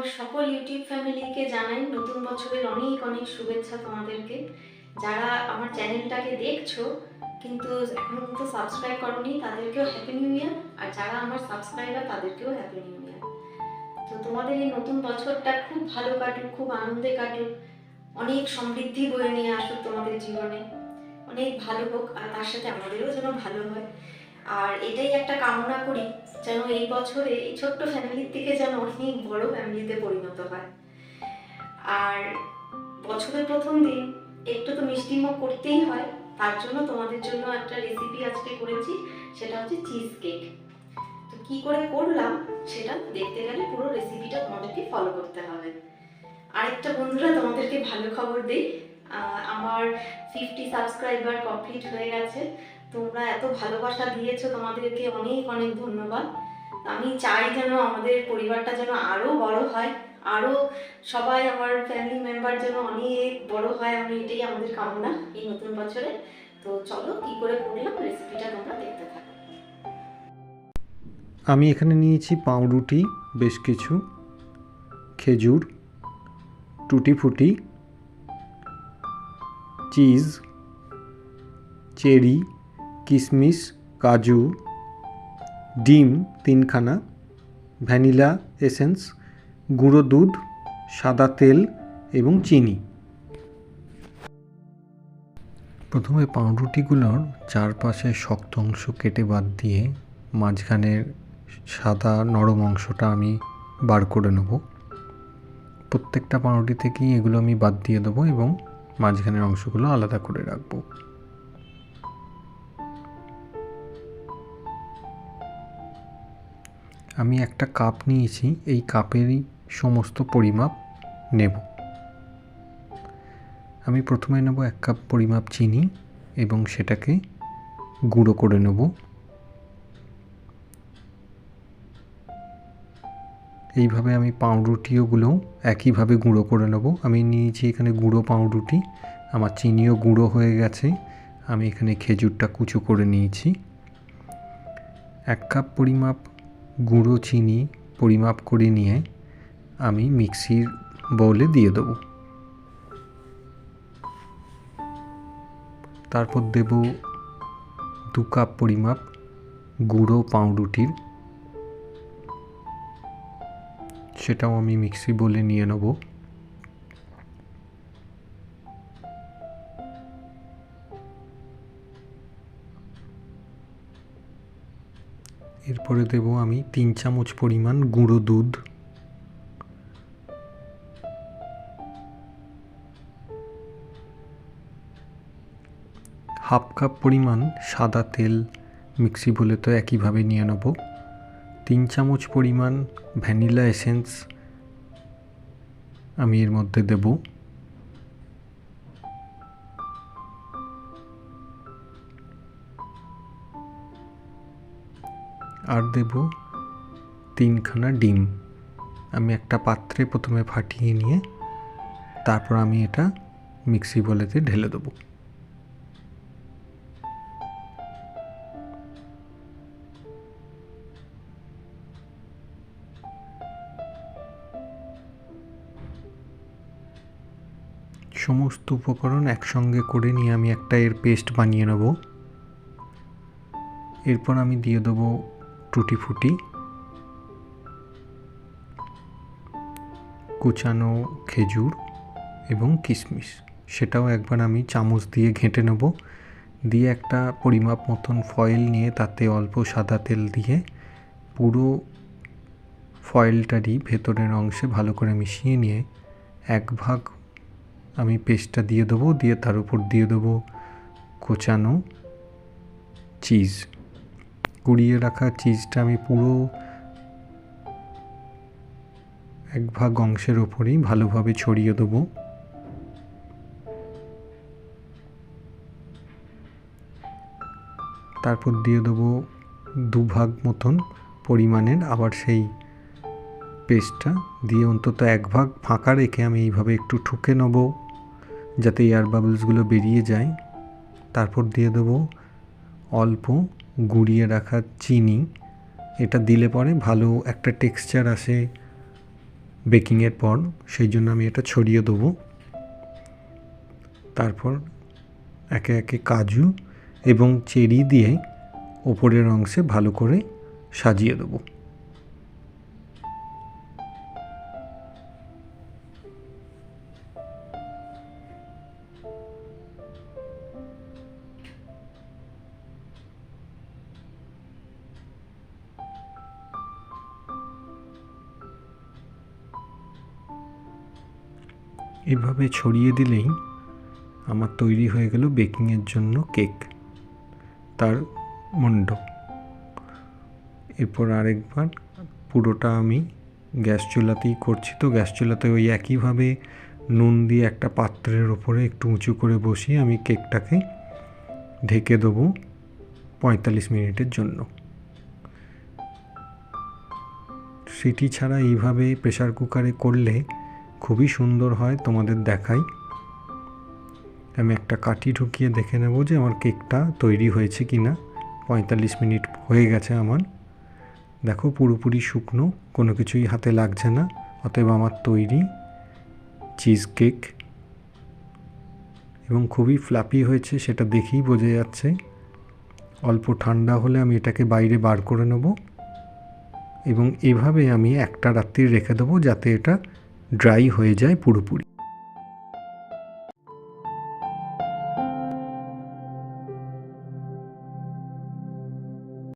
আমার সকল ইউটিউব ফ্যামিলিকে জানাই। নতুন বছরের অনেক অনেক শুভেচ্ছা তোমাদেরকে। যারা আমার চ্যানেলটাকে দেখছ, কিন্তু এখনও পর্যন্ত সাবস্ক্রাইব করনি, তাদেরকেও হ্যাপি নিউ ইয়ার আর যারা আমার সাবস্ক্রাইবার তাদেরকেও হ্যাপি নিউ ইয়ার তো তোমাদের এই নতুন বছরটা খুব ভালো কাটুক, খুব আনন্দে কাটুক। অনেক সমৃদ্ধি বয়ে নিয়ে আসুক তোমাদের জীবনে। অনেক ভালো হোক, আর তার সাথে আমাদেরও যেন ভালো হয়। আর এটাই একটা কামনা করি যেন এই বছরে এই ছোট্ট ফ্যামিলির থেকে যেন অনেক বড় ফ্যামিলিতে পরিণত হয়। আর বছরের প্রথম দিন একটু তো মিষ্টিমুখ করতেই হয়, তার জন্য তোমাদের জন্য একটা রেসিপি আজকে করেছি, সেটা হচ্ছে চিজ কেক তো কি করে করলাম, সেটা দেখতে গেলে পুরো রেসিপিটা তোমাদেরকে ফলো করতে হবে। আরেকটা বন্ধুরা তোমাদেরকে ভালো খবর দিই আমার ফিফটি সাবস্ক্রাইবার কমপ্লিট হয়ে গেছে। তোমরা এত ভালোবাসা দিয়েছ তোমাদেরকে অনেক অনেক ধন্যবাদ। আমি চাই যেন আমাদের পরিবারটা যেন আরও বড় হয় আরও সবাই আমার ফ্যামিলি মেম্বার যেন অনেক বড় হয়, আমি এটাই আমাদের কামনা এই নতুন বছরে। তো চলো কি করে করলাম রেসিপিটা তোমরা দেখতে থাকো। আমি এখানে নিয়েছি পাউরুটি, বেশ কিছু, খেজুর টুটি ফুটি চিজ, চেরি কিশমিশ কাজু, ডিম তিনখানা, ভ্যানিলা এসেন্স, গুঁড়ো দুধ, সাদা তেল এবং চিনি। প্রথমে পাউরুটিগুলোর চারপাশে শক্ত অংশ কেটে বাদ দিয়ে মাঝখানের সাদা নরম অংশটা আমি বার করে নেব। প্রত্যেকটা পাউরুটি থেকেই এগুলো আমি বাদ দিয়ে দেবো এবং মাঝখানের অংশগুলো আলাদা করে রাখব। আমি একটা কাপ নিয়েছি, এই কাপেরই সমস্ত পরিমাপ নেব। আমি প্রথমে নেব এক কাপ পরিমাপ চিনি এবং সেটাকে গুঁড়ো করে নেব। এইভাবে আমি পাউরুটিওগুলোও একইভাবে গুঁড়ো করে নেব। আমি নিয়েছি এখানে গুঁড়ো পাউরুটি, আমার চিনিও গুঁড়ো হয়ে গেছে, আমি এখানে খেজুরটা কুচো করে নিয়েছি। এক কাপ পরিমাপ গুঁড়ো চিনি পরিমাপ করে নিয়ে আমি মিক্সির বলে দিয়ে দেবো। তারপর দেব দু কাপ পরিমাপ গুঁড়ো পাউরুটির। সেটাও আমি মিক্সি বলে নিয়ে নেব। এরপরে দেব আমি তিন চামচ পরিমাণ গুঁড়ো দুধ। হাফ কাপ পরিমাণ সাদা তেল মিক্সি বলে তো একইভাবে নিয়ে নেব। তিন চামচ পরিমাণ ভ্যানিলা এসেন্স আমি এর মধ্যে দেব। আর দেব তিনখানা ডিম। আমি একটা পাত্রে প্রথমে ফাটিয়ে নিয়ে তারপর আমি এটা মিক্সি বলেতে ঢেলে দেবো। সমস্ত উপকরণ একসঙ্গে করে নিয়ে আমি একটা এর পেস্ট বানিয়ে নেব। এরপর আমি দিয়ে দেবো টুটি ফুটি কুচানো খেজুর এবং কিশমিশ। সেটাও একবার আমি চামচ দিয়ে ঘেঁটে নেব। দিয়ে একটা পরিমাপ মতন ফয়েল নিয়ে তাতে অল্প সাদা তেল দিয়ে পুরো ফয়েলটারই ভেতরের অংশে ভালো করে মিশিয়ে নিয়ে এক ভাগ আমি পেস্টটা দিয়ে দেবো। দিয়ে তার উপর দিয়ে দেবো কোচানো চিজ কুড়িয়ে রাখা চিজটা আমি পুরো এক ভাগ অংশের ওপরেই ভালোভাবে ছড়িয়ে দেবো। তারপর দিয়ে দেবো দুভাগ মতন পরিমাণের আবার সেই পেস্টটা। দিয়ে অন্তত এক ভাগ ফাঁকা রেখে আমি এইভাবে একটু ঠুকে নেব, যাতে এয়ার বাবলসগুলো বেরিয়ে যায়। তারপর দিয়ে দেবো অল্প গুঁড়িয়ে রাখা চিনি। এটা দিলে পরে ভালো একটা টেক্সচার আসে বেকিংয়ের পর। সেই জন্য আমি এটা ছড়িয়ে দেবো। তারপর একে একে কাজু এবং চেরি দিয়ে ওপরের অংশে ভালো করে সাজিয়ে দেবো। এভাবে ছড়িয়ে দিলেই আমার তৈরি হয়ে গেল বেকিংয়ের জন্য কেক, তার মণ্ড। এরপর আরেকবার পুরোটা আমি গ্যাস চুলাতেই করছি। তো গ্যাস চুলাতে ওই একইভাবে নুন দিয়ে একটা পাত্রের ওপরে একটু উঁচু করে বসিয়ে আমি কেকটাকে ঢেকে দেবো পঁয়তাল্লিশ মিনিটের জন্য। সিটি ছাড়া এইভাবে প্রেসার কুকারে করলে খুবই সুন্দর হয় তোমাদের দেখাই। আমি একটা কাঠি ঢুকিয়ে দেখে নেব যে আমার কেকটা তৈরি হয়েছে কি না পঁয়তাল্লিশ মিনিট হয়ে গেছে আমার। দেখো পুরোপুরি শুকনো, কোনো কিছুই হাতে লাগছে না। অতএব আমার তৈরি চিজ কেক। এবং খুবই ফ্লাপি হয়েছে, সেটা দেখেই বোঝা যাচ্ছে। অল্প ঠান্ডা হলে আমি এটাকে বাইরে বার করে নেব। এবং এভাবে আমি একটা রাত্রি রেখে দেবো যাতে এটা ড্রাই হয়ে যায় পুরোপুরি।